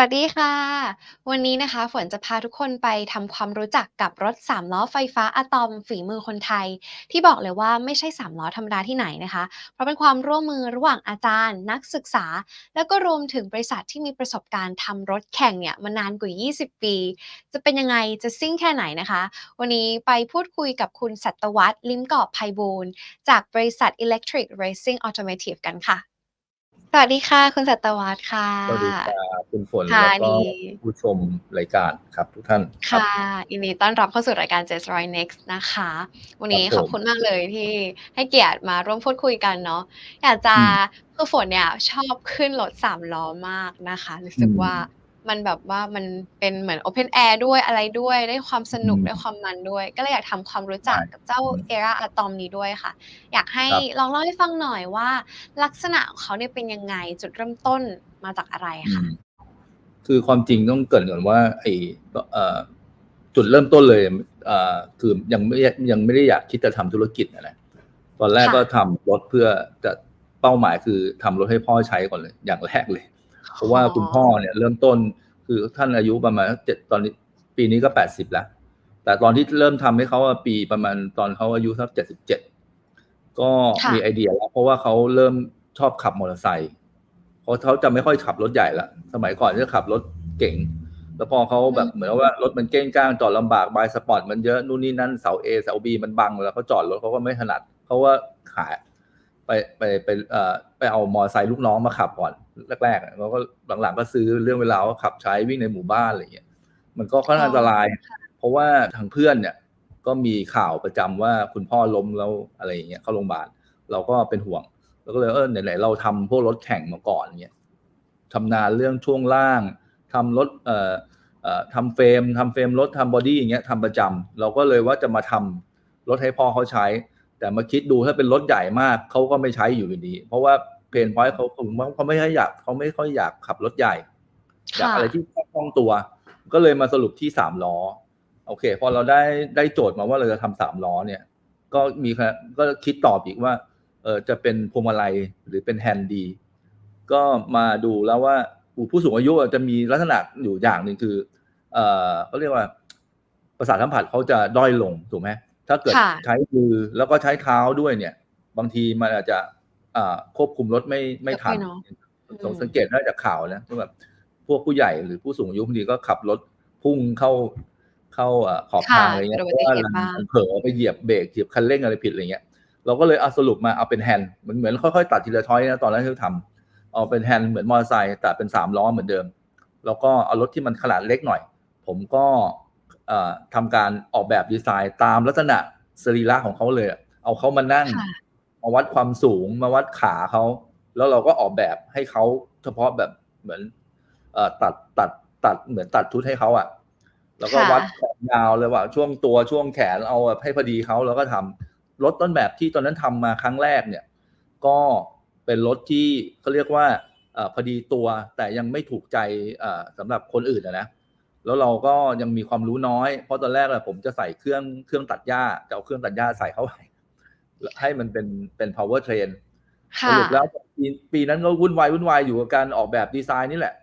วัสดีค่ะ วันนี้นะคะ ฝนจะพาทุกคนไปทำความรู้จักกับรถสามล้อไฟฟ้าอะตอมฝีมือคนไทย ที่บอกเลยว่าไม่ใช่สามล้อธรรมดาที่ไหนนะคะ เพราะเป็นความร่วมมือระหว่างอาจารย์ นักศึกษา แล้วก็รวมถึงบริษัทที่มีประสบการณ์ทำรถแข่งเนี่ยมานานกว่า 20 ปี จะเป็นยังไงจะซิ่งแค่ไหนนะคะ วันนี้ไปพูดคุยกับคุณสัตวัตรลิมกอบไพบูลจากบริษัท Electric Racing Automotive กันค่ะ สวัสดีค่ะ คุณสัตวัตรค่ะ สวัสดีครับคุณฝนค่ะแล้วก็ดีผู้ชมรายการครับทุกท่านครับค่ะยินดีต้อนรับเข้าสู่รายการ Just Right Next นะคะ วันนี้ครับผมขอบคุณมากเลยที่ให้เกียรติมาร่วมพูดคุยกันเนาะอยากจะอืมคือฝนเนี่ยชอบขึ้นรถสามล้อมากนะคะ รู้สึกอืมว่า มันแบบว่ามันเป็นเหมือน Open Air ด้วยอะไรด้วยได้ความสนุกอืมได้ความมันด้วย ก็เลยอยากทำความรู้จักได้กับเจ้าอืม Era Atom นี้ด้วยค่ะ อยากให้ครับลองเล่าให้ฟังหน่อยว่า ลักษณะของเขาเนี่ยเป็นยังไงจุดเริ่มต้นมาจากอะไรอืคะมคือความจริงต้องเกรินก่อนว่าไอ้เอ่อจุดเริ่มต้นเลยเอ่อคือยังไม่ยังไม่ได้อยากคิดจะทำธุรกิจนะนะตอนแรกค่ะก็ทำรถเพื่อจะเป้าหมายคือทำรถให้พ่อใช้ก่อนเลย อย่างแรกเลย เพราะว่าคุณพ่อเนี่ยเริ่มต้นคือท่านอายุประมาณเจ็ดตอนนี้ปีนี้ก็แปดสิบแล้วแต่ตอนที่เริ่มทำให้เขาอะปีประมาณตอนเขาอายุสักเจ็ดสิบเจ็ดก็ค่ะมีไอเดียแล้วเพราะว่าเขาเริ่มชอบขับมอเตอร์ไซค์เพราะเขาจะไม่ค่อยขับรถใหญ่ละสมัยก่อนจะขับรถเก๋งแล้วพอเขาแบบเหมือนว่ารถมันเก้งก้างจอดลำบากบายสปอร์ตมันเยอะนู่นนี่นั่นเสาเอเสาบีมันบังแล้วเขาจอดรถเขาก็ไม่ถนัดเขาว่าขาย ไปไปไปเอ่อไปเอามอเตอร์ไซค์ลูกน้องมาขับก่อนแรกๆอะแล้วก็หลังๆก็ซื้อเรื่องเวลาว่าขับใช้วิ่งในหมู่บ้านอะไรอย่างเงี้ยมันก็ค่อนข้างอันตราย เพราะว่าทางเพื่อนเนี่ย ก็มีข่าวประจำว่าคุณพ่อล้มแล้วอะไรอย่างเงี้ยเข้าโรงพยาบาลเราก็เป็นห่วงเราก็เลยเออไหนๆเราทำพวกรถแข่งมาก่อนเงี้ยชำนาญเรื่องช่วงล่างทำรถเอ่อเอ่อทำเฟรมทำเฟรมรถทำบอดี้อย่างเงี้ยทำประจำเราก็เลยว่าจะมาทำรถให้พ่อเขาใช้ แต่มาคิดดูถ้าเป็นรถใหญ่มากเขาก็ไม่ใช้อยู่ดี เพราะว่าเพนพอยต์เขาผมว่าเขาไม่ค่อยอยากเขาไม่ค่อยอยากขับรถใหญ่อยากค่ะอะไรที่คล่องตัว ก็เลยมาสรุปที่สามล้อ โอเค พอเราได้ได้โจทย์มาว่าเราจะทำสามล้อเนี่ย ก็มีครับก็คิดตอบอีกว่าเออจะเป็นพวงมาลัยหรือเป็นแฮนด์ดี ก็มาดูแล้วว่าผู้สูงอายุจะมีลักษณะอยู่อย่างหนึ่งคือ เออเขาเรียกว่าประสาทสัมผัสเขาจะด้อยลงถูกไหม ถ้าเกิดค่ะใช้มือแล้วก็ใช้เท้าด้วยเนี่ย บางทีมันอาจจะอ่าควบคุมรถไม่ไม่ทันไม่เนอะสงสังเกตได้จากข่าวนะว่าแบบพวกผู้ใหญ่หรือผู้สูงอายุบางทีก็ขับรถพุ่งเข้าเข้าอ่าขอบทางอะไรเงี้ยค่ะเพราะว่าเกิดอุบัติเหตุบ้างมันเผลอไปเหยียบเบรกเหยียบคันเร่งอะไรผิดอะไรเงี้ยเราก็เลยเอาสรุปมาเอาเป็นแฮนด์เหมือนเหมือนค่อยๆตัดทีละช้อยนะตอนแรกที่ทำเอาเป็นแฮนด์เหมือนมอเตอร์ไซค์แต่เป็นสามล้อเหมือนเดิม แล้วก็เอารถที่มันขนาดเล็กหน่อย ผมก็เอ่อ ทำการออกแบบดีไซน์ตามลักษณะสรีระของเขาเลยอะเอาเขามานั่งค่ะมาวัดความสูงมาวัดขาเขา แล้วเราก็ออกแบบให้เขาเฉพาะแบบเหมือนเอ่อตัดตัดตัดเหมือนตัดชุดให้เขาอะแล้วก็ค่ะวัดความยาวเลยว่า ช่วงตัวช่วงแขนเอาแบบให้พอดีเขาแล้วก็ทำรถต้นแบบที่ตอนนั้นทำมาครั้งแรกเนี่ย ก็เป็นรถที่เขาเรียกว่าเออพอดีตัวแต่ยังไม่ถูกใจเอ่อสำหรับคนอื่นอะนะ แล้วเราก็ยังมีความรู้น้อย เพราะตอนแรกอะผมจะใส่เครื่องเครื่องตัดหญ้าจะเอาเครื่องตัดหญ้าใส่เข้าไปให้มันเป็นเป็น power train สค่ะรุปแล้วปีปีนั้นก็วุ่นวายวุ่นวายอยู่กับการออกแบบดีไซน์นี่แหละ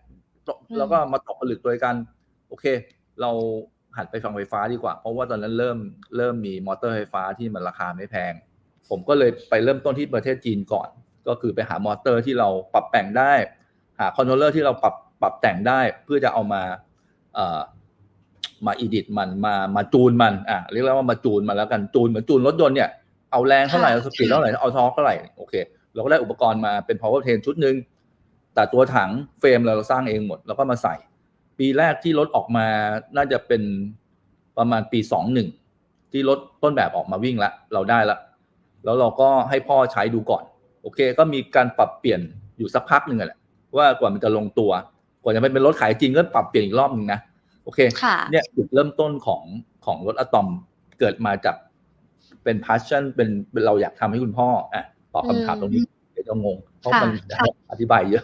ตกอืมแล้วก็มาตกผลึกโดยกันโอเค เราหันไปฟังไฟฟ้าดีกว่า เพราะว่าตอนนั้นเริ่มเริ่มมีมอเตอร์ไฟฟ้าที่มันราคาไม่แพง ผมก็เลยไปเริ่มต้นที่ประเทศจีนก่อน ก็คือไปหามอเตอร์ที่เราปรับแต่งได้ หาคอนโทรลเลอร์ที่เราปรับปรับแต่งได้เพื่อจะเอามาเอ่อ มาอีดิทมันมามาจูนมันอะเรียกว่ามาจูนมาแล้วกันจูนเหมือนจูนรถยนต์เนี่ยเอาแรงเท่าไหร่ค่ะเอาสปีดเท่าไหร่เอาทอร์กเท่าไหร่โอเคเราก็ได้อุปกรณ์มาเป็น power train ชุดหนึ่งแต่ตัวถังเฟรมเราสร้างเองหมดแล้วก็มาใส่ ปีแรกที่รถออกมาน่าจะเป็นประมาณปีสองหนึ่งที่รถต้นแบบออกมาวิ่งละเราได้ละ แล้วเราก็ให้พ่อใช้ดูก่อน โอเค ก็มีการปรับเปลี่ยนอยู่สักพักหนึ่งอะแหละว่ากว่ามันจะลงตัว กว่าจะไปเป็นรถขายจริงก็ปรับเปลี่ยนอีกรอบหนึ่งนะโอเคค่ะเนี่ยจุดเริ่มต้นของของรถอะตอมเกิดมาจากเป็น passion เป็นเป็นเราอยากทำให้คุณพ่ออะตอบคำถามอืมตรงนี้เดี๋ยวจะงง เพราะค่ะมันค่ะอธิบายเยอะ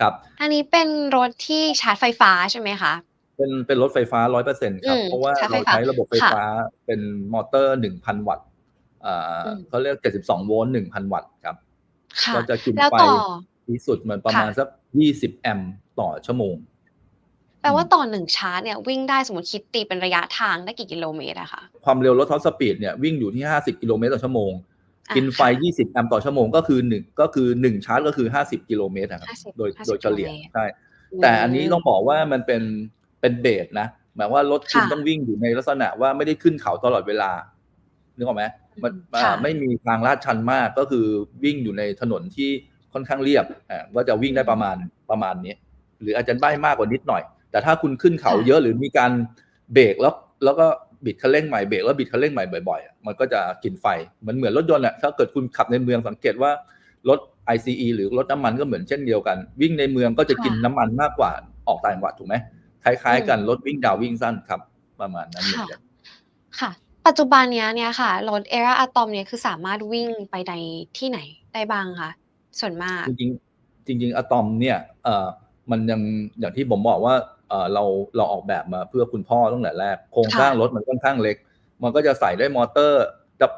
ครับ อันนี้เป็นรถที่ชาร์จไฟฟ้าใช่ไหมคะเป็นเป็นรถไฟฟ้าร้อยเปอร์เซ็นครับอืมเพราะว่าใช้ไฟเราฟ้าใช้ระบบไฟฟ้าเป็นมอเตอร์หนึ่งพันวัตต์อ่าอืมเขาเรียกเจ็ดสิบสองโวลต์หนึ่งพันวัตต์ครับค่ะก็จะกินแล้วไฟต่อที่สุดมันประมาณค่ะสักยี่สิบแอมป์ ต่อชั่วโมง แปลว่าต่อ1ชาร์จเนี่ยวิ่งได้สมมุติคิดตีเป็นระยะทางได้กี่กิโลเมตรอะคะ?ความเร็วรถท็อปสปีดเนี่ยวิ่งอยู่ที่ 50 กิโลเมตรต่อชั่วโมงอากินไฟค่ะ20 แอมป์ต่อชั่วโมงก็คือ1ก็คือ1ชาร์จก็คือ 50 กิโลเมตรอะครับ50โดย50โดยเฉลี่ยกิโลเมตรใช่อืแต่อันนี้ต้อมงบอกว่ามันเป็นเป็นเบสนะหมายว่ารถคุค่ณะต้องวิ่งอยู่ในลักษณะว่าไม่ได้ขึ้นเขาตลอดเวลานึกออกไหมอืมันมอ่าค่ะไม่มีทางลาดชันมากก็คือวิ่งอยู่ในถนนที่ค่อนข้างเรียบอ่าก็จะวิ่งได้ประมาณประมาณนี้ หรืออาจจะได้มากกว่านิดหน่อย แต่ถ้าคุณขึ้นเขาค่ะเยอะหรือมีการเบรกแล้วแล้วก็บิดคันเร่งใหม่เบรกแล้วบิดคันเร่งใหม่บ่อยๆอะมันก็จะกินไฟมันเหมือนรถยนต์อะถ้าเกิดคุณขับในเมืองสังเกตว่ารถ ICE หรือรถน้ำมันก็เหมือนเช่นเดียวกัน วิ่งในเมืองก็จะค่กินะน้ำมันมากกว่าออกต่างจังหวัดถูกไหมคล้ายอืๆกันมรถวิ่งยาววิ่งสั้นครับประมาณนั้นเหมือค่ะนกันค่ะปัจจุบันเนี้ยเนี่ยค่ะรถ Era Atom เนี่ยคือสามารถวิ่งไปในที่ไหนได้บ้างคะส่วนมาก?จริงๆจริงๆอะตอมเนี่ยเอ่อ มันยังอย่างที่ผมบอกว่าเอ่อเราเราออกแบบมาเพื่อคุณพ่อตั้งแต่แรก โครงค่สร้างะรถมันค่อนข้างเล็ก มันก็จะใส่ได้มอเตอร์กับ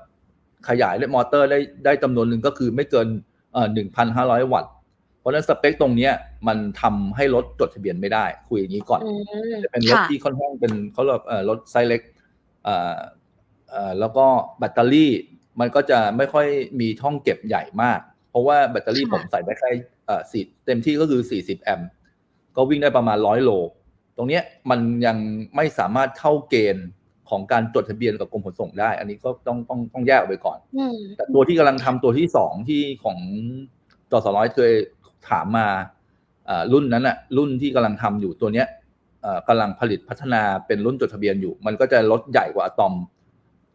ขยายด้วยมอเตอร์ได้ได้จำนวนหนึ่งก็คือไม่เกินเอ่อ1,500วัตต์ เพราะฉะนั้นสเปกตรงเนี้ยมันทำให้รถจดทะเบียนไม่ได้ คุยอย่างงี้ก่อนอืมจะเป็นรคถ่ะที่ค่อนข้างเป็นเขาเรียกว่าเอ่อรถไซซ์เล็กอ่าเอ่อแล้วก็แบตเตอรี่มันก็จะไม่ค่อยมีช่องเก็บใหญ่มาก เพราะว่าแบตเตอรี่ค่ผะมใส่ได้แค่เอ่อสี่เต็มที่ก็คือ 40 แอมป์ ก็วิ่งได้ประมาณ100โล ตรงเนี้ยมันยังไม่สามารถเข้าเกณฑ์ของการจดทะเบียนกับกรมขนส่งได้ อันนี้ก็ต้องต้องต้องแยกออกไปก่อนอืมแต่ตัวที่กำลังทำตัวที่2ที่ของจสร้อยเคยถามมาอ่ารุ่นนั้นน่ะรุ่นที่กำลังทำอยู่ตัวเนี้ยเอ่อกำลังผลิตพัฒนาเป็นรุ่นจดทะเบียนอยู่ มันก็จะรถใหญ่กว่าอะตอม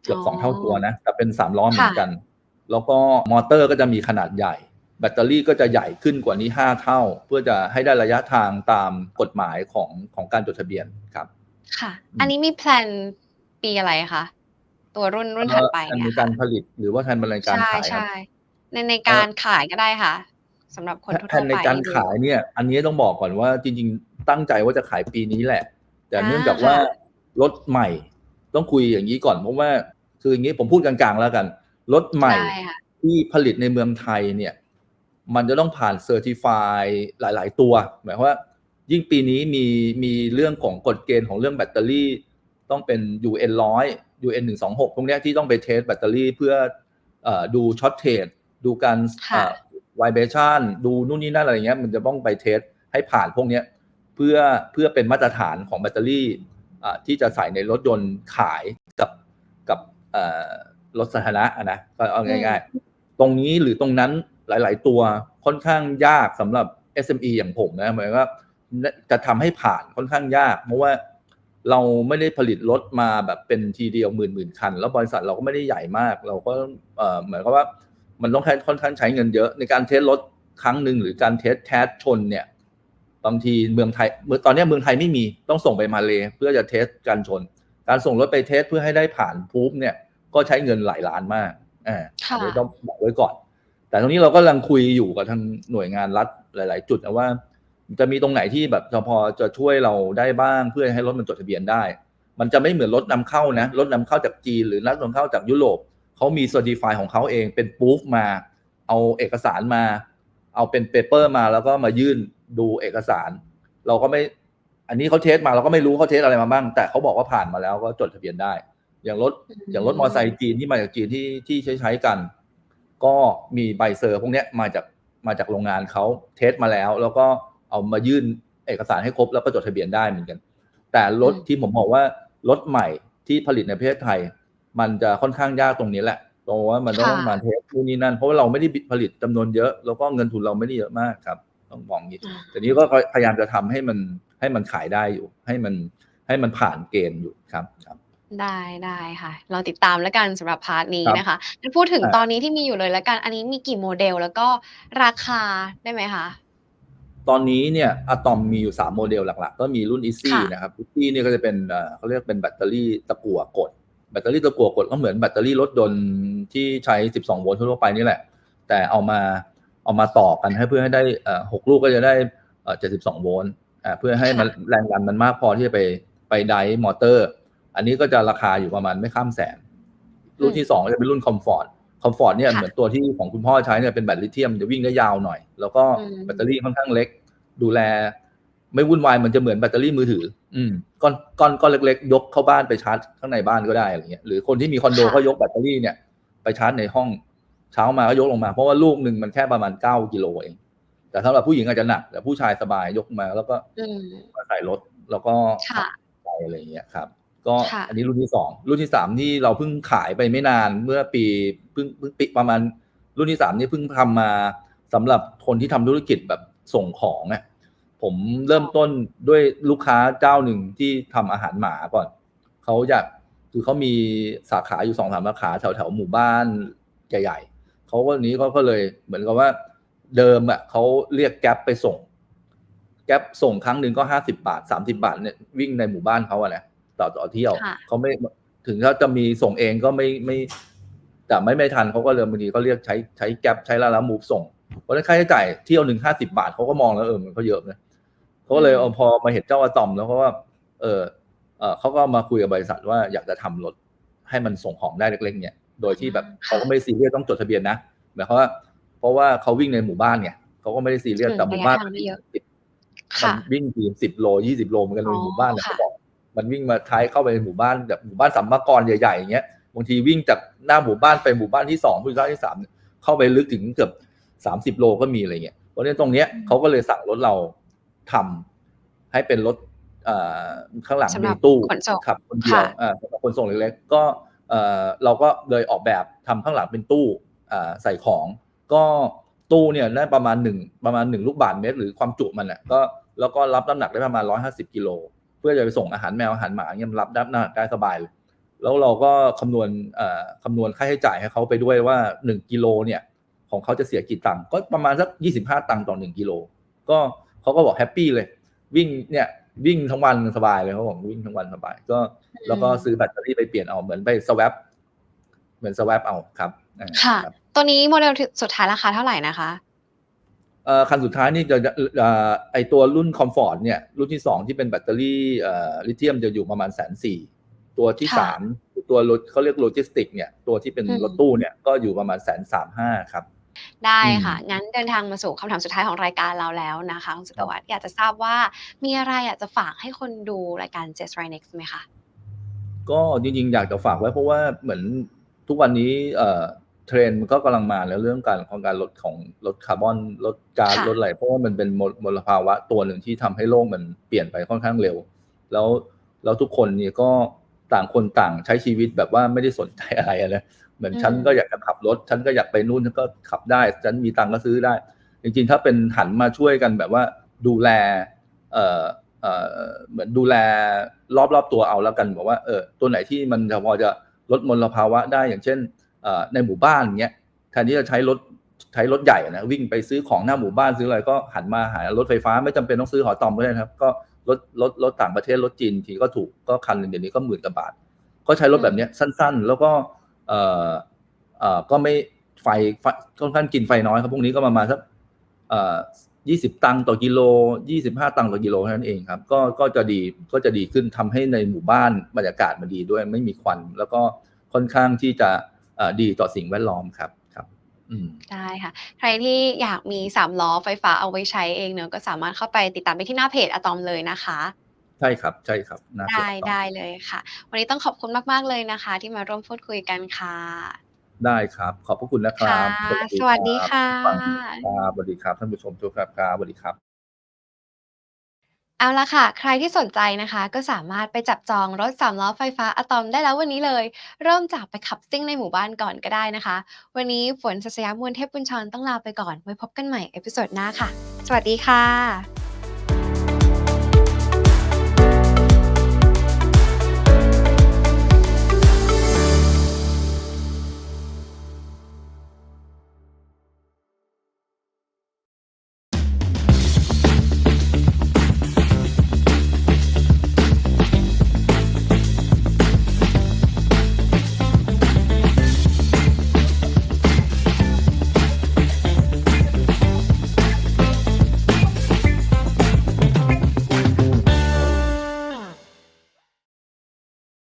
เกือบอ๋อ2เท่าตัวนะแต่เป็น3ล้อเหมืค่อนกัน แล้วก็มอเตอร์ก็จะมีขนาดใหญ่ แบตเตอรี่ก็จะใหญ่ขึ้นกว่านี้ 5 เท่า เพื่อจะให้ได้ระยะทางตามกฎหมายของของการจดทะเบียนครับ ค่ะอือันมนี้มีแพลนปีอะไรคะ?ตัวรุ่นรุ่นเอ่ถัดอไปแพลนเนี่ในยกาค่ะรผลิตหรือว่าแพลนในใการขายคชรับ?่ๆในในเอ่กาอรขายก็ได้ค่ะสำหรับคนแพลทั่วนๆในไปการที่ดูขายเนี่ย อันนี้ต้องบอกก่อนว่าจริง ๆ ตั้งใจว่าจะขายปีนี้แหละ แต่อาเนื่องจากคว่า่ะรถใหม่ ต้องคุยอย่างงี้ก่อนเพราะว่าคืออย่างงี้ผมพูดกลางๆแล้วกันรถใหม่ได้ค่ะที่ผลิตในเมืองไทยเนี่ย มันจะต้องผ่าน Certify หลาย ๆ ตัว หมายความว่า ยิ่งปีนี้มีมีเรื่องของกฎเกณฑ์ของเรื่องแบตเตอรี่ ต้องเป็น UN 100 UN 126พวกเนี้ยที่ต้องไปเทสต์แบตเตอรี่เพื่อเอ่อดูช็อตเทรดดูการค่เอะอ vibration ดูนู่นนี่นั่นอะไรอย่างเงี้ยมันจะต้องไปเทสต์ให้ผ่านพวกเนี้ยเพื่อเพื่อเป็นมาตรฐานของแบตเตอรี่อ่าที่จะใส่ในรถยนต์ขายกับกับเอ่อรถสาธารณะอะนะก็เอาอืมง่าย ๆ ตรงนี้หรือตรงนั้น หลาย ๆ ตัวค่อนข้างยากสำหรับ SME อย่างผมนะหมายว่านจะทำให้ผ่านค่อนข้างยาก เพราะว่าเราไม่ได้ผลิตรถมาแบบเป็นทีเดียวหมื่นๆคัน แล้วบริษัทเราก็ไม่ได้ใหญ่มาก เราก็เอ่อเหมือนกับว่ามันต้องใช้ค่อนข้างใช้เงินเยอะในการเทสต์รถครั้งหนึ่งหรือการเทสต์ crash ชนเนี่ยบางทีเมืองไทยเมืองตอนเนี้ยเมืองไทยไม่มีต้องส่งไปมาเลย์เพื่อจะเทสต์การชน การส่งรถไปเทสต์เพื่อให้ได้ผ่าน proof เนี่ยก็ใช้เงินหลายล้านมากอาค่อันนี้ะต้องบอกไว้ก่อน แต่ตรงนี้เราก็กำลังคุยอยู่กับทางหน่วยงานรัฐหลาย ๆ จุดนะว่า จะมีตรงไหนที่แบบจะพอจะช่วยเราได้บ้างเพื่อให้รถมันจดทะเบียนได้ มันจะไม่เหมือนรถนำเข้านะรถนำเข้าจากจีนหรือรถนำเข้าจากยุโรปเขามี Certify ของเขาเองเป็น proof มา เอาเอกสารมา เอาเป็นเปเปอร์มาแล้วก็มายื่นดูเอกสาร เราก็ไม่อันนี้เขาเทสต์มาเราก็ไม่รู้เขาเทสต์อะไรมาบ้าง แต่เขาบอกว่าผ่านมาแล้วก็จดทะเบียนได้ อย่างรถอย่างรถมอเตอร์ไซค์จีนที่มาจากจีนที่ที่ใช้ๆกัน ก็มีใบเซอร์พวกเนี้ยมาจากมาจากโรงงานเขาเทสต์มาแล้ว แล้วก็เอามายื่นเอกสารให้ครบแล้วก็จดทะเบียนได้เหมือนกัน แต่รอืถมที่ผมบอกว่ารถใหม่ที่ผลิตในประเทศไทย มันจะค่อนข้างยากตรงนี้แหละตรงว่ามันต้ค่องมาะเทสต์นู่นนี่นั่น เพราะว่าเราไม่ได้บิผลิตจำนวนเยอะ แล้วก็เงินทุนเราไม่ได้เยอะมากครับต้องบอกงี้อาแต่นี้ก็พยพยายามจะทำให้มันให้มันขายได้อยู่ ให้มันให้มันผ่านเกณฑ์อยู่ครับครับ ได้ได้ค่ะรอติดตามแล้วกันสำหรับพาร์ตนี้ครับนะคะงั้นพูดถึงอาตอนนี้ที่มีอยู่เลยแล้วกันอันนี้มีกี่โมเดลแล้วก็ราคาได้ไหมคะ?ตอนนี้เนี่ยอะตอมมีอยู่ 3 โมเดลหลักๆ ก็มีรุ่น Easy ค่ะ นะครับ Easy เนี่ยก็จะเป็นเอ่อเขาเรียกเป็นแบตเตอรี่ตะกั่วกด แบตเตอรี่ตะกั่วกดก็เหมือนแบตเตอรี่รถยนต์ที่ใช้ 12 โวลต์ทั่วๆไปนี่แหละ แต่เอามาเอามาต่อกันให้เพื่อให้ได้เอ่อ6ลูกก็จะได้เอ่อ72 โวลต์อ่าเพื่อให้ค่มันะแรงดันมันมากพอที่จะไปไปไดรฟ์มอเตอร์ อันนี้ก็จะราคาอยู่ประมาณไม่ข้ามแสนอืรุ่นมที่2ก็จะเป็นรุ่น Comfort Comfort เนี่ยค่เหมืะอนตัวที่ของคุณพ่อใช้เนี่ยเป็นแบตลิเธียมจะวิ่งได้ยาวหน่อย แล้วก็อืแบตเตอรี่มค่อนข้างเล็ก ดูแล ไม่วุ่นวายมันจะเหมือนแบตเตอรี่มือถือ อืมก้อนก้อนก้อนเล็กๆ ยกเข้าบ้านไปชาร์จข้างในบ้านก็ได้อะไรเงี้ยหรือคนที่มีคอนโดค่ะก็ยกแบตเตอรี่เนี่ยไปชาร์จในห้องเช้ามาก็ยกลงมา เพราะว่าลูกหนึ่งมันแค่ประมาณเก้ากิโลเอง แต่สำหรับผู้หญิงอาจจะหนักแต่ผู้ชายสบายยกมาแล้วก็อืมมาใส่รถแล้วก็ค่ะไปอะไรอย่างเงี้ยครับ ก็ค่ะอันนี้รุ่นที่สองรุ่นที่สามที่เราเพิ่งขายไปไม่นานเมื่อปีเพิ่งเพิ่งปีประมาณรุ่นที่สามนี่เพิ่งทำมาสำหรับคนที่ทำธุรกิจแบบส่งของอะผมเริ่มต้นด้วยลูกค้าเจ้าหนึ่งที่ทำอาหารหมาก่อนเขาอยากคือเขามีสาขาอยู่สองสามสาขาแถวแถวๆหมู่บ้านใหญ่ๆเขาวันนี้เขาก็เลยเหมือนกับว่าเดิมอะเขาเรียกแก๊ปไปส่ง แก๊ปส่งครั้งหนึ่งก็ห้าสิบาทสามสิบาทเนี่ยวิ่งในหมู่บ้านเขาอะนะ ต่อต่อเที่ยวค่ะเขาไม่ถึงเขาจะมีส่งเองก็ไม่ไม่แต่ไม่ไม่ทันเขาก็เลยบางทีก็เรียกใช้ใช้แก๊ปใช้ลาลามูฟส่งเพราะฉะนั้นค่าใช้จ่ายเที่ยวหนึ่งห้าสิบาทเขาก็มองแล้วเออมันก็เยอะนะเขาก็เลยเอาพอมาเห็นเจ้าอะตอมแล้วเพราะว่า เออเออเขาก็มาคุยกับบริษัทว่าอยากจะทำรถให้มันส่งของได้เล็ก ๆ เนี่ย โดยที่แบบค่ะเขาก็ไม่ซีเรียสต้องจดทะเบียนนะหมายความว่าเพราะว่าเขาวิ่งในหมู่บ้านไงเขาก็ไม่ได้ซีเรียสอืมแต่หมู่บ้านระยะทางไม่เยอะสิบมัค่ะนวิ่งทีสิบโลยี่สิบโลเหมือนกันในอ๋อหมู่บ้านเนี่ยค่ะเขาบอก มันวิ่งมาท้ายเข้าไปในหมู่บ้านแบบหมู่บ้านสัมมากรใหญ่ๆอย่างเงี้ยบางทีวิ่งจากหน้าหมู่บ้านไปหมู่บ้านที่สองหมู่บ้านที่สามเนี่ยเข้าไปลึกถึงเกือบสามสิบโลก็มีอะไรเงี้ยเพราะฉะนั้นตรงเนี้ยเขาก็เลยสั่งรถเราทำให้เป็นรถเอ่อข้างหลังสำหรัมีบตู้ขนส่งขับคนเดียวค่ะอ่าสำหรับคนส่งเล็กๆก็เอ่อเราก็เลยออกแบบทำข้างหลังเป็นตู้อ่าใส่ของ ก็ตู้เนี่ยได้ประมาณหนึ่งประมาณหนึ่งลูกบาศก์เมตร หรือความจุมันอะก็แล้วก็รับน้ำหนักได้ประมาณร้อยห้าสิบกิโล เพื่อจะไปส่งอาหารแมวอาหารหมาเนี่ยมันรับน้ำหนักได้สบายเลยแล้วเราก็คำนวณเอ่อคำนวณค่าใช้จ่ายให้เขาไปด้วยว่าหนึ่งกิโลเนี่ยของเขาจะเสียกี่ตังค์ก็ประมาณสักยี่สิบห้าตังค์ต่อหนึ่งกิโลก็เขาก็บอกแฮปปี้เลย วิ่งเนี่ยวิ่งทั้งวันสบายเลยเขาบอกวิ่งทั้งวันสบาย ก็แล้วก็ซื้อแบตเตอรี่ไปเปลี่ยนเอาเหมือนไปสว a p เหมือนสว a p เอาครับอ่าค่ะรับตัวนี้โมเดลสุดท้ายราคาเท่าไหร่นะคะเอ่อ คันสุดท้ายนี่จะจะเอ่อไอตัวรุ่นคอมฟอร์ตเนี่ยรุ่นที่สองที่เป็นแบตเตอรี่เอ่อลิเธียมจะอยู่ประมาณแสนสี่ตัวที่ค่ะสามตัวรถเขาเรียกโลจิสติกเนี่ยตัวที่เป็นอืมรถตู้เนี่ยก็อยู่ประมาณแสนสามห้าครับได้อืมค่ะ งั้นเดินทางมาสู่คำถามสุดท้ายของรายการเราแล้วนะคะคุณสุตวัฒน์อยากจะทราบว่ามีอะไรอยากจะฝากให้คนดูรายการ Just Right Next ไหมคะ ก็จริงๆ อยากจะฝากไว้เพราะว่าเหมือนทุกวันนี้ เอ่อเทรนด์มันก็กำลังมาแล้วเรื่องการของการลดของลดคาร์บอนลดก๊าซค่ะลดอะไรเพราะว่ามันเป็นมลมลภาวะตัวหนึ่งที่ทำให้โลกมันเปลี่ยนไปค่อนข้างเร็ว แล้วแล้วทุกคนเนี่ยก็ต่างคนต่างใช้ชีวิตแบบว่าไม่ได้สนใจอะไรอะนะเหมือนอืมฉันก็อยากจะขับรถ ฉันก็อยากไปนู่นฉันก็ขับได้ฉันมีตังค์ก็ซื้อได้ จริงๆ ถ้าเป็นหันมาช่วยกันแบบว่าดูแลเอ่อเอ่อเหมือนดูแลรอบๆตัวเอาแล้วกันบอกว่าเออตัวไหนที่มันจะพอจะลดมลภาวะได้อย่างเช่นเอ่อ ในหมู่บ้านเงี้ยแทนที่จะใช้รถใช้รถใหญ่นะวิ่งไปซื้อของหน้าหมู่บ้านซื้ออะไรก็หันมาหารถไฟฟ้าไม่จำเป็นต้องซื้อหอตอมก็ได้ครับ ก็รถรถรถต่างประเทศรถจีนทีก็ถูกก็คันหนึ่งเดี๋ยวนี้ก็หมื่นกว่าบาท ก็ใช้รถแบบเนี้ยสั้นๆ แล้วก็เอ่อเอ่อก็ไม่ไฟไฟค่อนข้างกินไฟน้อยครับพวกนี้ก็ประมาณสักเอ่อยี่สิบตังค์ต่อกิโลยี่สิบห้าตังค์ต่อกิโลเท่านั้นเองครับ ก็ก็จะดีก็จะดีขึ้นทำให้ในหมู่บ้านบรรยากาศมันดีด้วยไม่มีควัน แล้วก็ค่อนข้างที่จะเดีต่อสิ่งแวดล้อมครับครับอืมได้ค่ะ ใครที่อยากมีสามล้อไฟฟ้าเอาไว้ใช้เองเนอะก็สามารถเข้าไปติดตามไปที่หน้าเพจอะตอมเลยนะคะใช่ครับใช่ครับน่าได้เสียได้เลยค่ะ วันนี้ต้องขอบคุณมาก ๆ เลยนะคะ ที่มาร่วมพูดคุยกันค่ะ ได้ครับ ขอบพระคุณนะครับค่ะสวัสดีค่ะฟังครับสวัสดีครับท่านผู้ชมทุกท่านครับสวัสดีครับ เอาละค่ะ ใครที่สนใจนะคะ ก็สามารถไปจับจองรถสามล้อไฟฟ้าอะตอมได้แล้ววันนี้เลย เริ่มจากไปขับซิ่งในหมู่บ้านก่อนก็ได้นะคะ วันนี้ฝนศัสยามวลเทพบุญชรต้องลาไปก่อน ไว้พบกันใหม่เอพิโซดหน้าค่ะ สวัสดีค่ะ